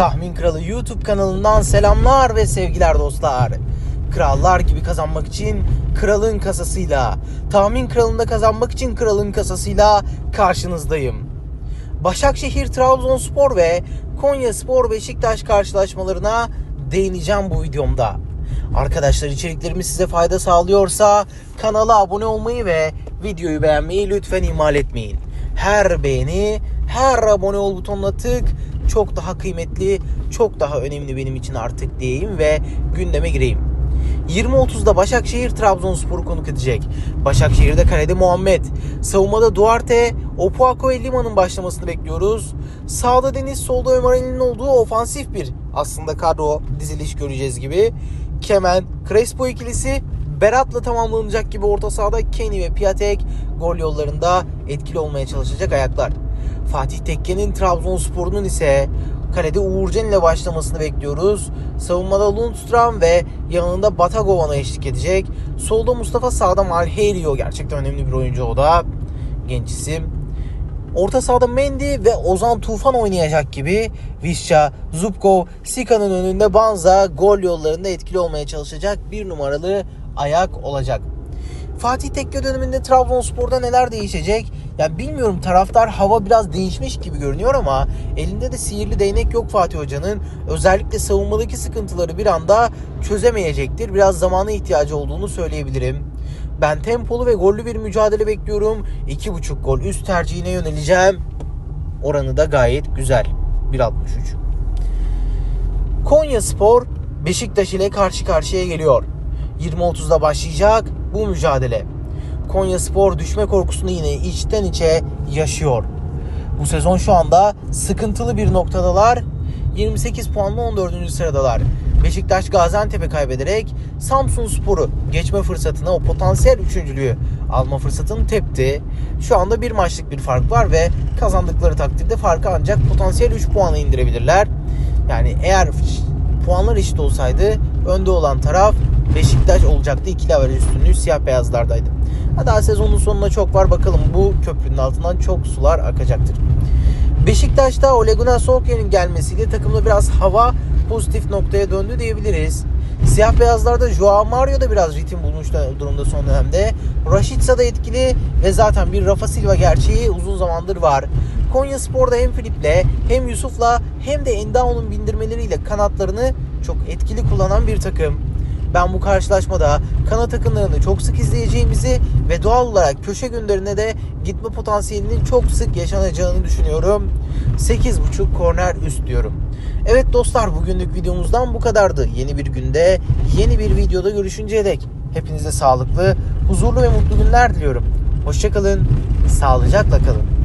Tahmin Kralı YouTube kanalından selamlar ve sevgiler dostlar. Krallar gibi kazanmak için kralın kasasıyla, tahmin kralında kazanmak için kralın kasasıyla karşınızdayım. Başakşehir Trabzonspor ve Konya Spor Beşiktaş karşılaşmalarına değineceğim bu videomda. Arkadaşlar içeriklerimiz size fayda sağlıyorsa kanala abone olmayı ve videoyu beğenmeyi lütfen ihmal etmeyin. Her beğeni, her abone ol butonuna tık çok daha kıymetli, çok daha önemli benim için artık diyeyim ve gündeme gireyim. 20.30'da Başakşehir Trabzonspor'u konuk edecek. Başakşehir'de kalede Muhammed. Savunmada Duarte, Opuako ve Lima'nın başlamasını bekliyoruz. Sağda Deniz, solda Ömer Ali'nin olduğu ofansif bir aslında kadro diziliş göreceğiz gibi. Kemen, Crespo ikilisi Berat'la tamamlanacak gibi orta sahada Kenny ve Piatek gol yollarında etkili olmaya çalışacak ayaklar. Fatih Tekke'nin Trabzonspor'unun ise kalede Uğurcan ile başlamasını bekliyoruz. Savunmada Lundstram ve yanında Batagovan'a eşlik edecek. Solda Mustafa sağda Malheiro gerçekten önemli bir oyuncu o da. Genç isim. Orta sahada Mendy ve Ozan Tufan oynayacak gibi Visca, Zubkov, Sika'nın önünde Banza gol yollarında etkili olmaya çalışacak bir numaralı ayak olacak. Fatih Tekke döneminde Trabzonspor'da neler değişecek? Yani bilmiyorum taraftar hava biraz değişmiş gibi görünüyor ama elinde de sihirli değnek yok Fatih Hoca'nın. Özellikle savunmadaki sıkıntıları bir anda çözemeyecektir. Biraz zamana ihtiyacı olduğunu söyleyebilirim. Ben tempolu ve gollü bir mücadele bekliyorum. 2.5 gol üst tercihine yöneleceğim. Oranı da gayet güzel. 1.63. Konya Spor Beşiktaş ile karşı karşıya geliyor. 20.30'da başlayacak bu mücadele. Konya Spor düşme korkusunu yine içten içe yaşıyor. Bu sezon şu anda sıkıntılı bir noktadalar. 28 puanla 14. sıradalar. Beşiktaş Gaziantep'e kaybederek Samsun Spor'u geçme fırsatına o potansiyel üçüncülüğü alma fırsatını tepti. Şu anda bir maçlık bir fark var ve kazandıkları takdirde farkı ancak potansiyel 3 puana indirebilirler. Yani eğer puanlar eşit olsaydı önde olan taraf Beşiktaş olacaktı. İkili averaj üstünlüğü siyah beyazlardaydı. Ha, Daha sezonun sonuna çok var. Bakalım bu köprünün altından çok sular akacaktır. Beşiktaş'ta Ole Gunnar Solskjaer'in gelmesiyle takımda biraz hava pozitif noktaya döndü diyebiliriz. Siyah beyazlarda Joao Mario da biraz ritim bulmuş da- durumda son dönemde. Rashica da etkili ve zaten bir Rafa Silva gerçeği uzun zamandır var. Konya Spor'da hem Filip'le hem Yusuf'la hem de Endao'nun bindirmeleriyle kanatlarını çok etkili kullanan bir takım. Ben bu karşılaşmada kanat takımlarını çok sık izleyeceğimizi ve doğal olarak köşe günlerine de gitme potansiyelinin çok sık yaşanacağını düşünüyorum. 8.5 korner üst diyorum. Evet dostlar bugünlük videomuzdan bu kadardı. Yeni bir günde yeni bir videoda görüşünceye dek hepinize sağlıklı, huzurlu ve mutlu günler diliyorum. Hoşçakalın, sağlıcakla kalın.